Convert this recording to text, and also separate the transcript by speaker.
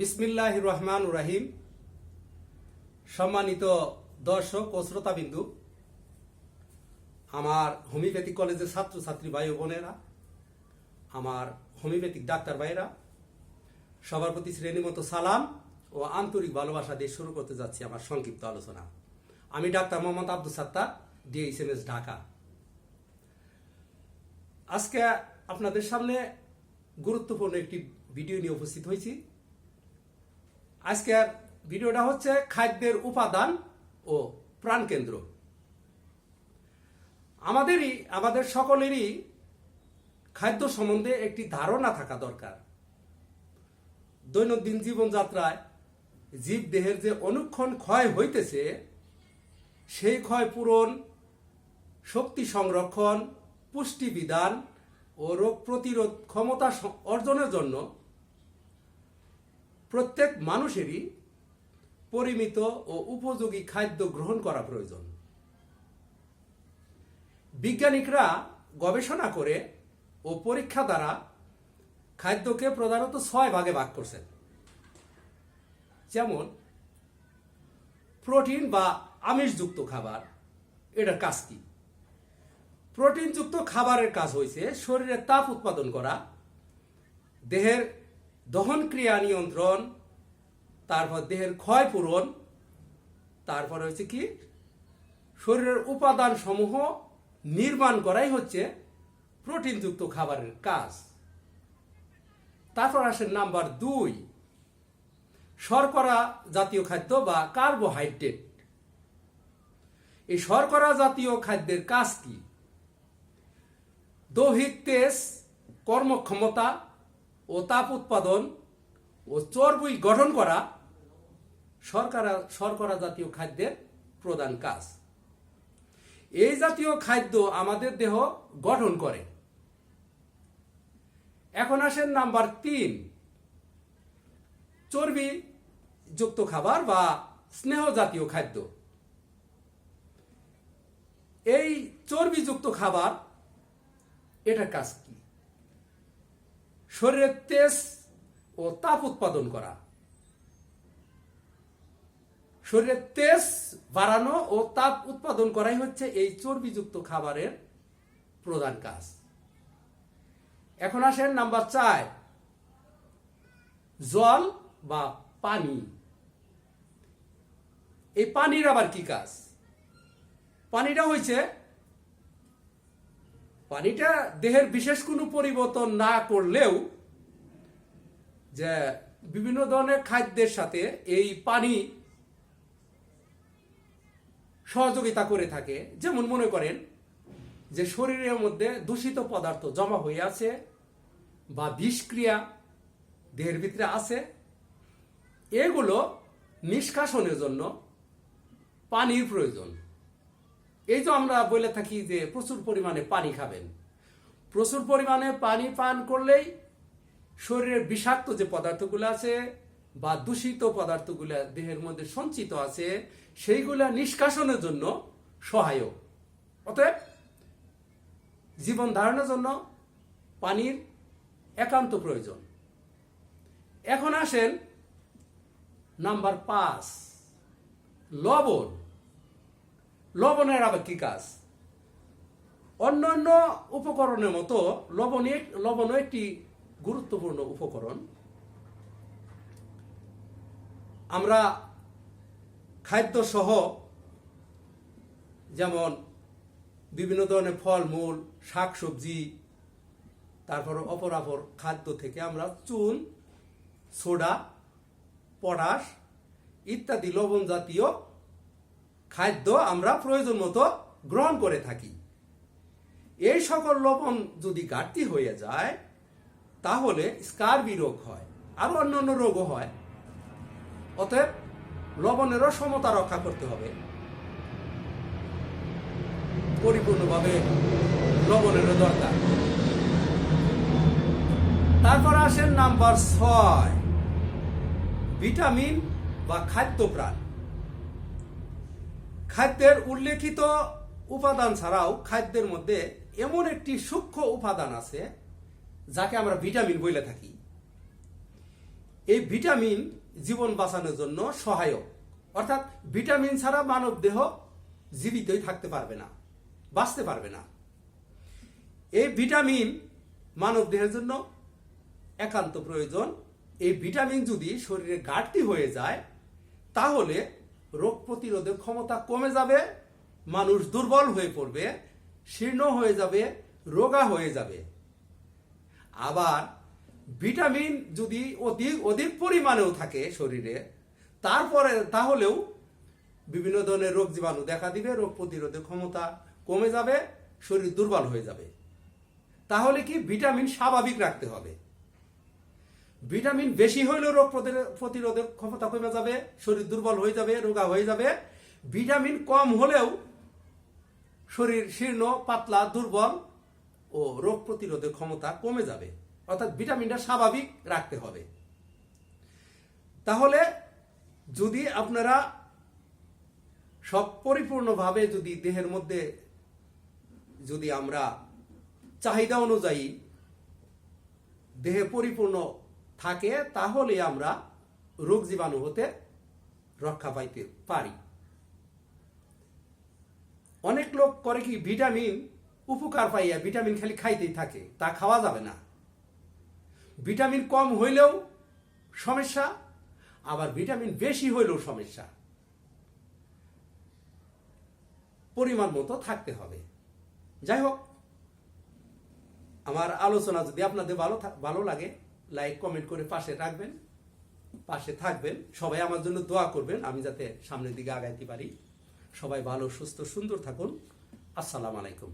Speaker 1: বিসমিল্লাহ রহমান রাহিম। সম্মানিত দর্শক ও শ্রোতাবিন্দু, আমার হোমিওপ্যাথিক কলেজের ছাত্রছাত্রী ভাই ও বোনেরা, আমার হোমিওপ্যাথিক ডাক্তার ভাইরা সবার প্রতি শ্রেণীমতো সালাম ও আন্তরিক ভালোবাসা দিয়ে শুরু করতে যাচ্ছি আমার সংক্ষিপ্ত আলোচনা। আমি ডাক্তার মোহাম্মদ আব্দুল সাত্তার, ডিএইচএমএস ঢাকা। আজকে আপনাদের সামনে গুরুত্বপূর্ণ একটি ভিডিও নিয়ে উপস্থিত হয়েছি। আজকের ভিডিওটা হচ্ছে খাদ্যের উপাদান ও প্রাণকেন্দ্র আমাদেরই, আমাদের সকলেরই খাদ্য সম্বন্ধে একটি ধারণা থাকা দরকার। দৈনন্দিন জীবনযাত্রায় জীব দেহের যে অনুক্ষণ ক্ষয় হইতেছে, সেই ক্ষয় পূরণ, শক্তি সংরক্ষণ পুষ্টি বিধান ও রোগ প্রতিরোধ ক্ষমতা অর্জনের জন্য প্রত্যেক মানুষেরই পরিমিত ও উপযোগী খাদ্য গ্রহণ করা প্রয়োজন। বিজ্ঞানিকরা গবেষণা করে ও পরীক্ষা দ্বারা খাদ্যকে প্রধানত ছয় ভাগে ভাগ করছেন। যেমন, প্রোটিন বা আমিষযুক্ত খাবার, এটার কাজ কি? প্রোটিনযুক্ত খাবারের কাজ হয়েছে শরীরে তাপ উৎপাদন করা, দেহের দহন ক্রিয়া নিয়ন্ত্রণ, তারপর দেহের ক্ষয় পূরণ, তারপর হচ্ছে কি? শরীরের উপাদান সমূহ নির্মাণ করাই হচ্ছে প্রোটিনযুক্ত খাবারের কাজ। তারপর আসে নাম্বার দুই, শর্করা জাতীয় খাদ্য বা কার্বোহাইড্রেট। এই শর্করা জাতীয় খাদ্যের কাজ কি? দৈহিক তেজ, কর্মক্ষমতা ও তাপ উৎপাদন ও চর্বি গঠন করা শর্করা শর্করা জাতীয় খাদ্যের প্রধান কাজ। এই জাতীয় খাদ্য আমাদের দেহ গঠন করে। এখন আসেন নাম্বার তিন। চর্বি যুক্ত খাবার বা স্নেহ জাতীয় খাদ্য। এই চর্বিযুক্ত খাবার, এটার কাজ কি? শরীরের তেজ ও তাপ উৎপাদন করা। শরীরের তেজ বাড়ানো ও তাপ উৎপাদন করাই হচ্ছে এই চর্বিযুক্ত খাবারের প্রধান কাজ। এখন আসেন নাম্বার চার, জল বা পানি। এই পানির আবার কি কাজ? পানিটা হয়েছে পানিটা দেহের বিশেষ কোনো পরিবর্তন না করলেও যে বিভিন্ন ধরনের খাদ্যের সাথে এই পানি সহযোগিতা করে থাকে। যেমন মনে করেন যে শরীরের মধ্যে দূষিত পদার্থ জমা হয়ে আছে বা বিষক্রিয়া দেহের ভিতরে আছে। এগুলো নিষ্কাশনের জন্য পানির প্রয়োজন। এই যে আমরা বলে থাকি যে প্রচুর পরিমাণে পানি খাবেন। প্রচুর পরিমাণে পানি পান করলেই শরীরের বিষাক্ত যে পদার্থগুলো আছে বা দূষিত পদার্থগুলো দেহের মধ্যে সঞ্চিত আছে, সেইগুলা নিষ্কাশনের জন্য সহায়ক। অতএব জীবন ধারণের জন্য পানির একান্ত প্রয়োজন। এখন আসেন নাম্বার পাঁচ, লবণ। লবণের আবার কি কাজ? অন্যান্য উপকরণের মতো লবণ লবণও একটি গুরুত্বপূর্ণ উপকরণ। আমরা খাদ্য সহ যেমন বিভিন্ন ধরনের ফলমূল, শাকসবজি তারপর অপর অপর খাদ্য থেকে আমরা চুন, সোডা, পটাশ ইত্যাদি লবণ জাতীয় খাদ্য আমরা প্রয়োজন মতো গ্রহণ করে থাকি। এই সকল লবণ যদি ঘাটতি হয়ে যায়, তাহলে স্কারবি রোগ হয়, আরও অন্যান্য রোগও হয়। অতএব লবণেরও সমতা রক্ষা করতে হবে। পরিপূর্ণভাবে লবণেরও দরকার। তারপর আসেন নাম্বার ছয়, ভিটামিন বা খাদ্য প্রাণ খাদ্যের উল্লেখিত উপাদান ছাড়াও খাদ্যের মধ্যে এমন একটি সূক্ষ্ম উপাদান আছে, যাকে আমরা ভিটামিন বলে থাকি। এই ভিটামিন জীবন বাঁচানোর জন্য সহায়ক। অর্থাৎ ভিটামিন ছাড়া মানব দেহ জীবিতই থাকতে পারবে না, বাঁচতে পারবে না। এই ভিটামিন মানব দেহের জন্য একান্ত প্রয়োজন। এই ভিটামিন যদি শরীরে ঘাটতি হয়ে যায়, তাহলে রোগ প্রতিরোধের ক্ষমতা কমে যাবে, মানুষ দুর্বল হয়ে পড়বে, শীর্ণ হয়ে যাবে, রোগা হয়ে যাবে। আবার ভিটামিন যদি অধিক অধিক পরিমাণেও থাকে শরীরে, তারপরে, তাহলেও বিভিন্ন ধরনের রোগ জীবাণু দেখা দিবে, রোগ প্রতিরোধের ক্ষমতা কমে যাবে, শরীর দুর্বল হয়ে যাবে। তাহলে কি ভিটামিন স্বাভাবিক রাখতে হবে? ভিটামিন বেশি হইলেও রোগ প্রতিরো- প্রতিরোধের ক্ষমতা কমে যাবে, শরীর দুর্বল হয়ে যাবে, রোগা হয়ে যাবে। ভিটামিন কম হলেও শরীর শীর্ণ, পাতলা, দুর্বল ও রোগ প্রতিরোধের ক্ষমতা কমে যাবে। অর্থাৎ ভিটামিনটা স্বাভাবিক রাখতে হবে। তাহলে যদি আপনারা সব পরিপূর্ণভাবে যদি দেহের মধ্যে যদি আমরা চাহিদা অনুযায়ী দেহে পরিপূর্ণ থাকে, তাহলে আমরা রোগ জীবাণু হতে রক্ষা পাইতে পারি। অনেক লোক করে কি ভিটামিন, উপকার পাইয়া ভিটামিন খালি খাইতেই থাকে, তা খাওয়া যাবে না। ভিটামিন কম হইলেও সমস্যা, আবার ভিটামিন বেশি হইলেও সমস্যা। পরিমাণ মতো থাকতে হবে। যাই হোক, আমার আলোচনা যদি আপনাদের ভালো ভালো লাগে লাইক কমেন্ট করে পাশে রাখবেন পাশে থাকবেন। সবাই আমার জন্য দোয়া করবেন, আমি যাতে সামনের দিকে আগাইতে পারি। সবাই ভালো, সুস্থ, সুন্দর থাকুন। আসসালামু আলাইকুম।